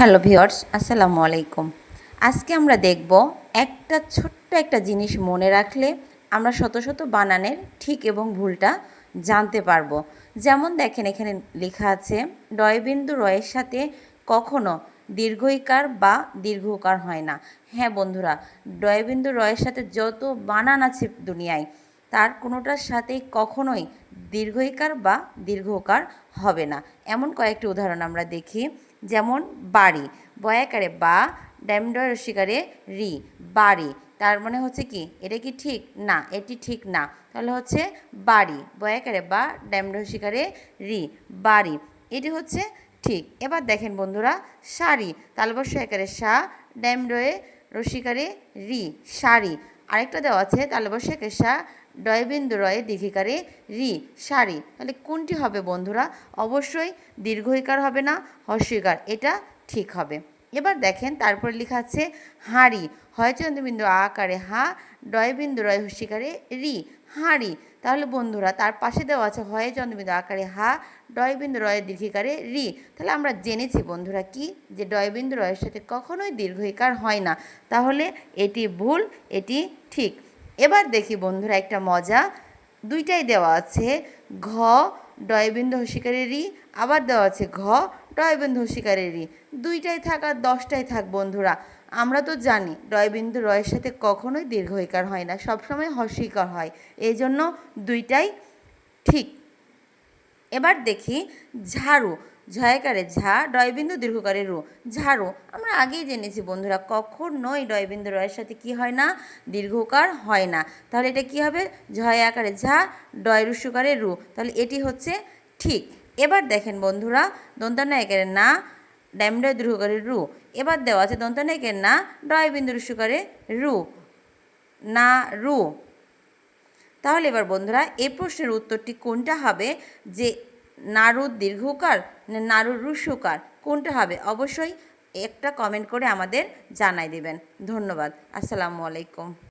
Hello viewers আসসালামু আলাইকুম। আজকে আমরা দেখব একটা ছোট্ট একটা জিনিস মনে রাখলে আমরা শত শত বানানের ঠিক এবং ভুলটা জানতে পারব। যেমন দেখেন, এখানে লেখা আছে, ডয়বিন্দু রয়ের সাথে কখনো দীর্ঘইকার বা দীর্ঘকার হয় না। হ্যাঁ বন্ধুরা, ডয়বিন্দু রয়ের সাথে যত বানান আছে দুনিয়ায় তার কোনোটার সাথে কখনোই দীর্ঘইকার বা দীর্ঘকার হবে না। এমন কয়েকটি উদাহরণ আমরা দেখি। যেমন, বাড়ি। বয়াকারে বা ড্যামডয় রসিকারে রি। বাড়ি। তার মানে হচ্ছে কি, এটা কি ঠিক? না, এটি ঠিক না। তাহলে হচ্ছে বাড়ি। বয়াকারে বা ড্যামডয় রসিকারে রি। বাড়ি। এটি হচ্ছে ঠিক। এবার দেখেন বন্ধুরা, শাড়ি। তালবর্ষ একারে সা ড্যামডয়ে রসিকারে রি, শাড়ি। আরেকটা দেওয়া আছে তালবর্ষ একে সা ডয়বিন্দু রয়ে দীর্ঘিকারে রি শাড়ি তাহলে কোনটি হবে বন্ধুরা? অবশ্যই দীর্ঘইকার হবে না হস্যিকার এটা ঠিক হবে। এবার দেখেন, তারপরে লেখা আছে হাঁড়ি। হয় চন্দ্রবিন্দু আকারে হা ডয়বিন্দু রয় হস্যিকারে রি, হাঁড়ি। তাহলে বন্ধুরা, তার পাশে দেওয়া আছে হয় চন্দ্রবিন্দু আকারে হা ডয়বিন্দু রয়ের দীর্ঘিকারে রি। তাহলে আমরা জেনেছি বন্ধুরা কি? যে ডয়বিন্দু রয়ের সাথে কখনোই দীর্ঘইকার হয় না। তাহলে এটি ভুল, এটি ঠিক। এবার দেখি বন্ধুরা একটা মজা। দুইটাই দেওয়া আছে। ঘ, ডয়বিন্দু হসিকারেরই। আবার দেওয়া আছে ঘ, ডয়বিন্দু হসিকারেরই। দুইটাই থাক আর দশটাই থাক বন্ধুরা। আমরা তো জানি, ডয়বিন্দু রয়ের সাথে কখনোই দীর্ঘইকার হয় না, সবসময় হস্বীকার হয়। এই জন্য দুইটাই ঠিক। এবার দেখি ঝাড়ু। ঝয়কারে ঝা, ডয়বিন্দু দীর্ঘকারে রু। ঝাড়ু, আমরা আগেই জেনেছি বন্ধুরা, কখনোই ডয়বিন্দু রয়ের সাথে কি হয় না, দীর্ঘকার হয় না। তাহলে এটা কি হবে? ঝয় আকারে ঝা, ডয় রুসুকারে রু। তাহলে এটি হচ্ছে ঠিক। এবার দেখেন বন্ধুরা, দন্তানায়কের না, ড্যামডয় দীর্ঘকারে রু। এবার দেওয়া আছে দন্তানায়কের না, ডয়বিন্দু রুসুকারে রু। না, রু। তাহলে এবার বন্ধুরা এ প্রশ্নের উত্তরটি কোনটা হবে? যে নারুর দীর্ঘকার না নাড়ুর রুসুকার কোনটা হবে? অবশ্যই একটা কমেন্ট করে আমাদের জানাই দেবেন। ধন্যবাদ। আসসালামু আলাইকুম।